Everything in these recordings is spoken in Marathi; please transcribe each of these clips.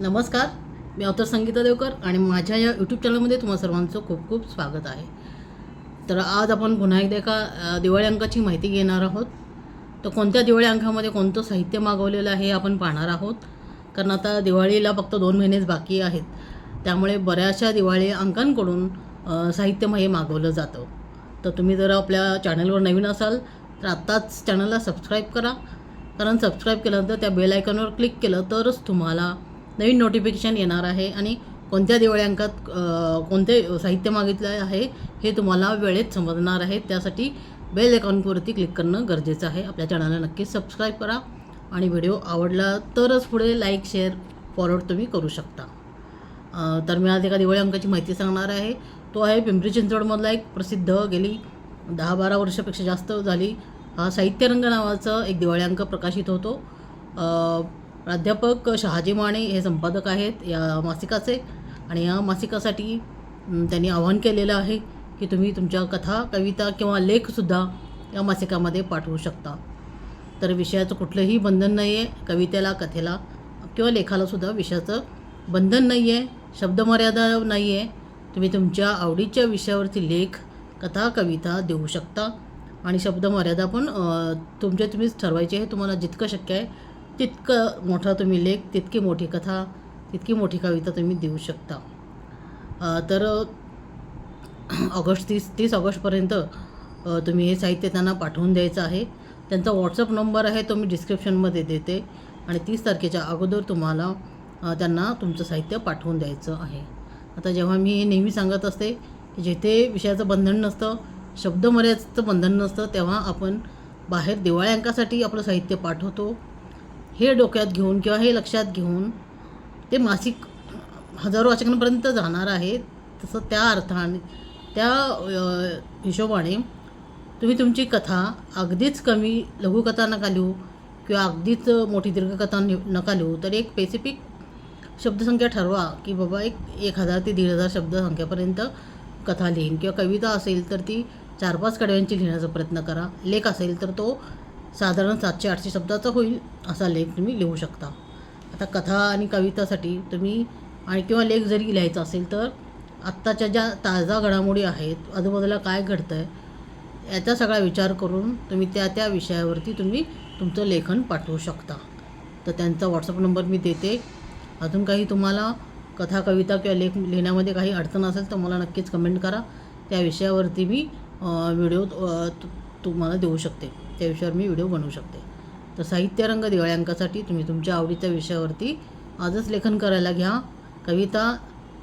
नमस्कार मी अवतर संगीता देवकर आणि माझ्या या यूट्यूब चॅनलमध्ये तुम्हा सर्वांचं खूप खूप स्वागत आहे. तर आज आपण पुन्हा एकदा एका दिवाळी अंकाची माहिती घेणार आहोत. तर कोणत्या दिवाळी अंकामध्ये कोणतं साहित्य मागवलेलं आहे हे आपण पाहणार आहोत. कारण आता दिवाळीला फक्त दोन महिनेच बाकी आहेत. त्यामुळे बऱ्याचशा दिवाळी अंकांकडून साहित्य हे मागवलं जातं. तर तुम्ही जर आपल्या चॅनलवर नवीन असाल तर आत्ताच चॅनलला सबस्क्राईब करा. कारण सबस्क्राईब केल्यानंतर त्या बेल आयकॉनवर क्लिक केलं तरच तुम्हाला नवीन नोटिफिकेशन येणार आहे आणि कोणत्या दिवाळी अंकात कोणते साहित्य मागितले आहे हे तुम्हाला वेळेत समजणार आहे. त्यासाठी बेल अकाउंटवरती क्लिक करणं गरजेचं आहे. आपल्या चॅनलला नक्की सबस्क्राईब करा आणि व्हिडिओ आवडला तरच पुढे लाईक शेअर फॉरवर्ड तुम्ही करू शकता. तर मी आज एका दिवाळी अंकाची माहिती सांगणार आहे. तो आहे पिंपरी चिंचवडमधला एक प्रसिद्ध गेली दहा बारा वर्षापेक्षा जास्त झाली. हा साहित्यरंग नावाचा एक दिवाळी अंक प्रकाशित होतो. प्राध्यापक शहाजी माने हे संपादक आहेत या मासिकाचे. आणि या मासिकासाठी त्यांनी आवाहन केलेलं आहे की तुम्ही तुमच्या कथा कविता किंवा लेखसुद्धा या मासिकामध्ये पाठवू शकता. तर विषयाचं कुठलंही बंधन नाही आहे कवितेला कथेला किंवा लेखालासुद्धा विषयाचं बंधन नाही आहे शब्दमर्यादा नाही आहे तुम्ही तुमच्या आवडीच्या विषयावरती लेख कथा कविता देऊ शकता. आणि शब्दमर्यादा पण तुमच्या तुम्हीच ठरवायची आहे तुम्हाला जितकं शक्य आहे तितकं मोठा तुम्ही लेख तितकी मोठी कथा तितकी मोठी कविता तुम्ही देऊ शकता. तर ऑगस्ट तीस तीस ऑगस्टपर्यंत तुम्ही हे साहित्य त्यांना पाठवून द्यायचं आहे. त्यांचा व्हॉट्सअप नंबर आहे तो मी डिस्क्रिप्शनमध्ये देते. आणि तीस तारखेच्या अगोदर तुम्हाला त्यांना तुमचं साहित्य पाठवून द्यायचं आहे. आता जेव्हा मी हे नेहमी सांगत असते की जेथे विषयाचं बंधन नसतं शब्दमर्यादेचं बंधन नसतं तेव्हा आपण बाहेर दिवाळी अंकासाठी आपलं साहित्य पाठवतो. हे डोक्यात घेऊन किंवा हे लक्षात घेऊन ते मासिक हजारो वाचकांपर्यंत जाणार आहे. तसं त्या अर्थाने त्या हिशोबाने तुम्ही तुमची कथा अगदीच कमी लघुकथा नका लिहू किंवा अगदीच मोठी दीर्घकथा नि- नका लिहू. तर एक स्पेसिफिक शब्दसंख्या ठरवा की बाबा एक एक हजार ते दीड हजार शब्दसंख्येपर्यंत कथा लिहीन. किंवा कविता असेल तर ती चार पाच कडव्यांची लिहिण्याचा प्रयत्न करा. लेख असेल तर तो साधारण सातशे आठशे शब्दाचा होईल असा लेख तुम्ही लिहू शकता. आता कथा आणि कवितासाठी तुम्ही आणि किंवा लेख जरी लिहायचा असेल तर आत्ताच्या ज्या ताजा घडामोडी आहेत आजूबाजूला काय घडतं आहे याचा सगळा विचार करून तुम्ही त्या त्या विषयावरती तुम्ही तुमचं लेखन पाठवू शकता. तर त्यांचा व्हॉट्सअप नंबर मी देते. अजून काही तुम्हाला कथा कविता किंवा लेख लिहिण्यामध्ये काही अडचण असेल तर मला नक्कीच कमेंट करा. त्या विषयावरती मी व्हिडिओ तुम्हाला देऊ शकते. त्या विषयावर मी व्हिडिओ बनवू शकते. तर साहित्यरंग दिवाळी अंकासाठी तुम्ही तुमच्या आवडीच्या विषयावरती आजच लेखन करायला घ्या. कविता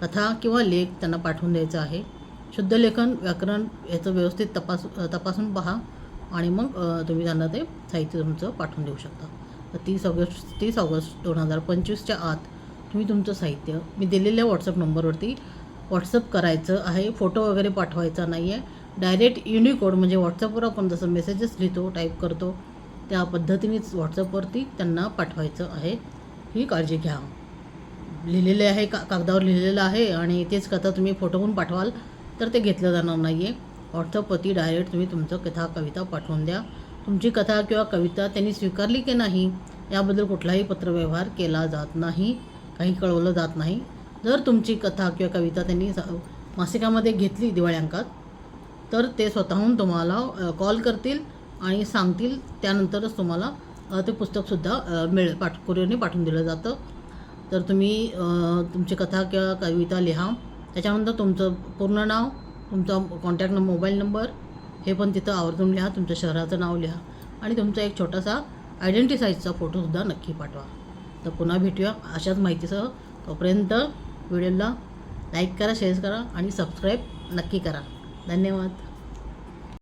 कथा किंवा लेख त्यांना पाठवून द्यायचा आहे. शुद्ध लेखन व्याकरण याचं व्यवस्थित तपास तपासून पहा आणि मग तुम्ही त्यांना ते साहित्य तुमचं पाठवून देऊ शकता. तर तीस ऑगस्ट तीस ऑगस्ट दोन हजार पंचवीसच्या आत तुम्ही तुमचं साहित्य मी दिलेल्या व्हॉट्सअप नंबरवरती व्हॉट्सअप करायचं आहे. फोटो वगैरे पाठवायचा नाही आहे डायरेक्ट युनिकोड म्हणजे व्हॉट्सअपवर आपण जसं मेसेजेस लिहितो टाईप करतो त्या पद्धतीनेच व्हॉट्सअपवरती त्यांना पाठवायचं आहे. ही काळजी घ्या. लिहिलेले आहे का कागदावर लिहिलेलं आहे आणि तेच कथा तुम्ही फोटोहून पाठवाल तर ते घेतलं जाणार नाही आहे व्हॉट्सअपवरती डायरेक्ट तुम्ही तुमचं कथा कविता पाठवून द्या. तुमची कथा किंवा कविता त्यांनी स्वीकारली की नाही याबद्दल कुठलाही पत्रव्यवहार केला जात नाही काही कळवलं जात नाही. जर तुमची कथा किंवा कविता त्यांनी मासिकामध्ये घेतली दिवाळी अंकात तर ते स्वतःहून तुम्हाला कॉल करतील आणि सांगतील. त्यानंतरच तुम्हाला ते पुस्तकसुद्धा मिळेल पाठ कुरिअरने पाठवून दिलं जातं. तर तुम्ही तुमची कथा किंवा कविता लिहा. त्याच्यानंतर तुमचं पूर्ण नाव तुमचा कॉन्टॅक्ट नंबर मोबाईल नंबर हे पण तिथं आवर्जून लिहा. तुमच्या शहराचं नाव लिहा. आणि तुमचा एक छोटासा आयडेंटी साईजचा फोटोसुद्धा नक्की पाठवा. तर पुन्हा भेटूया अशाच माहितीसह. तोपर्यंत व्हिडिओला लाईक करा शेअर करा आणि सबस्क्राईब नक्की करा. धन्यवाद.